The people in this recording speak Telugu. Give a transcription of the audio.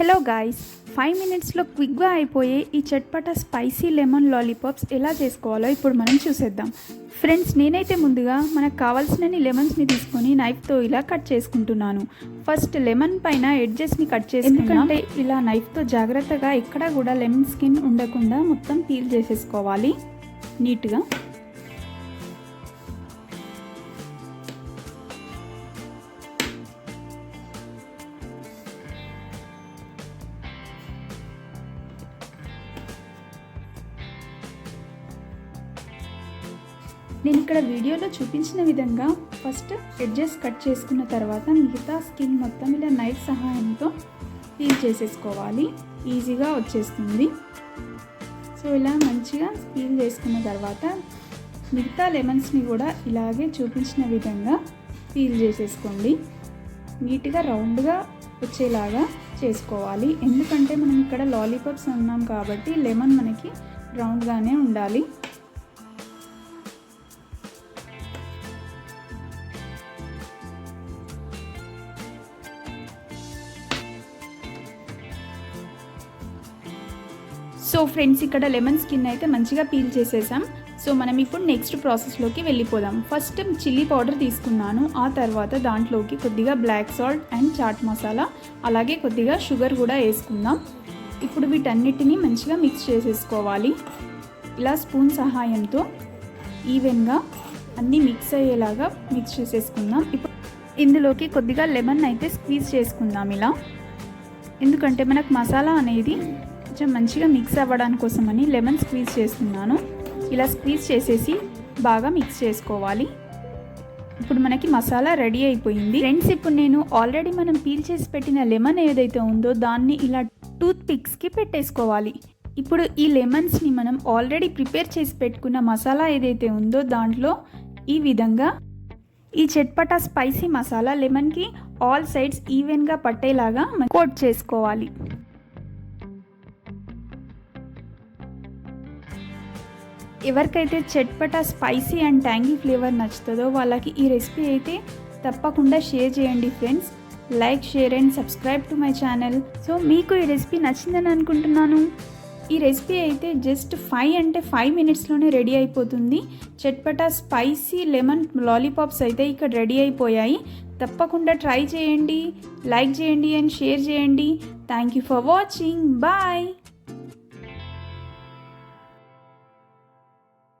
హలో గాయ్స్ ఫైవ్ మినిట్స్లో క్విక్గా అయిపోయే ఈ చట్పట స్పైసీ లెమన్ లాలీపాప్స్ ఎలా చేసుకోవాలో ఇప్పుడు మనం చూసేద్దాం. ఫ్రెండ్స్ నేనైతే ముందుగా మనకు కావాల్సినన్ని లెమన్స్ని తీసుకొని నైఫ్తో ఇలా కట్ చేసుకుంటున్నాను. ఫస్ట్ లెమన్ పైన ఎడ్జెస్ని కట్ చేసి ఎందుకంటే ఇలా నైఫ్తో జాగ్రత్తగా ఎక్కడా కూడా లెమన్ స్కిన్ ఉండకుండా మొత్తం పీల్ చేసేసుకోవాలి. నీట్గా నేను ఇక్కడ వీడియోలో చూపించిన విధంగా ఫస్ట్ ఎడ్జెస్ కట్ చేసుకున్న తర్వాత మిగతా స్కిన్ మొత్తం ఇలా నైఫ్ సహాయంతో పీల్ చేసేసుకోవాలి. ఈజీగా వచ్చేస్తుంది. సో ఇలా మంచిగా పీల్ చేసుకున్న తర్వాత మిగతా లెమన్స్ని కూడా ఇలాగే చూపించిన విధంగా పీల్ చేసేసుకోండి. నీట్గా రౌండ్గా వచ్చేలాగా చేసుకోవాలి. ఎందుకంటే మనం ఇక్కడ లాలీపాప్స్ ఉన్నాం కాబట్టి లెమన్ మనకి రౌండ్గానే ఉండాలి. సో ఫ్రెండ్స్ ఇక్కడ లెమన్ స్కిన్ అయితే మంచిగా పీల్ చేసేసాం. సో మనం ఇప్పుడు నెక్స్ట్ ప్రాసెస్లోకి వెళ్ళిపోదాం. ఫస్ట్ చిల్లీ పౌడర్ తీసుకున్నాను. ఆ తర్వాత దాంట్లోకి కొద్దిగా black salt and chaat masala అలాగే కొద్దిగా షుగర్ కూడా వేసుకుందాం. ఇప్పుడు వీటన్నిటిని మంచిగా మిక్స్ చేసేసుకోవాలి. ఇలా స్పూన్ సహాయంతో ఈవెన్గా అన్నీ మిక్స్ అయ్యేలాగా మిక్స్ చేసేసుకుందాం. ఇప్పుడు ఇందులోకి కొద్దిగా లెమన్ అయితే స్క్వీజ్ చేసుకుందాం ఇలా. ఎందుకంటే మనకు మసాలా అనేది కొంచెం మంచిగా మిక్స్ అవ్వడానికి కోసమని లెమన్ స్క్వీజ్ చేస్తున్నాను. ఇలా స్క్వీజ్ చేసేసి బాగా మిక్స్ చేసుకోవాలి. ఇప్పుడు మనకి మసాలా రెడీ అయిపోయింది. ఫ్రెండ్స్ ఇప్పుడు నేను ఆల్రెడీ మనం పీల్ చేసి పెట్టిన లెమన్ ఏదైతే ఉందో దాన్ని ఇలా టూత్ పిక్స్కి పెట్టేసుకోవాలి. ఇప్పుడు ఈ లెమన్స్ని మనం ఆల్రెడీ ప్రిపేర్ చేసి పెట్టుకున్న మసాలా ఏదైతే ఉందో దాంట్లో ఈ విధంగా ఈ చట్పటా స్పైసీ మసాలా లెమన్కి ఆల్ సైడ్స్ ఈవెన్గా పట్టేలాగా కోట్ చేసుకోవాలి. ఎవరికైతే chatpata spicy and tangy flavour నచ్చుతుందో వాళ్ళకి ఈ రెసిపీ అయితే తప్పకుండా షేర్ చేయండి friends. Like share and subscribe to my channel. So మీకు ఈ రెసిపీ నచ్చిందని అనుకుంటున్నాను. ఈ రెసిపీ అయితే జస్ట్ ఫైవ్ అంటే ఫైవ్ మినిట్స్లోనే రెడీ అయిపోతుంది. చట్పటా స్పైసీ లెమన్ లాలీపాప్స్ అయితే ఇక్కడ రెడీ అయిపోయాయి. తప్పకుండా ట్రై చేయండి లైక్ చేయండి అండ్ షేర్ చేయండి. Thank you for watching. Bye.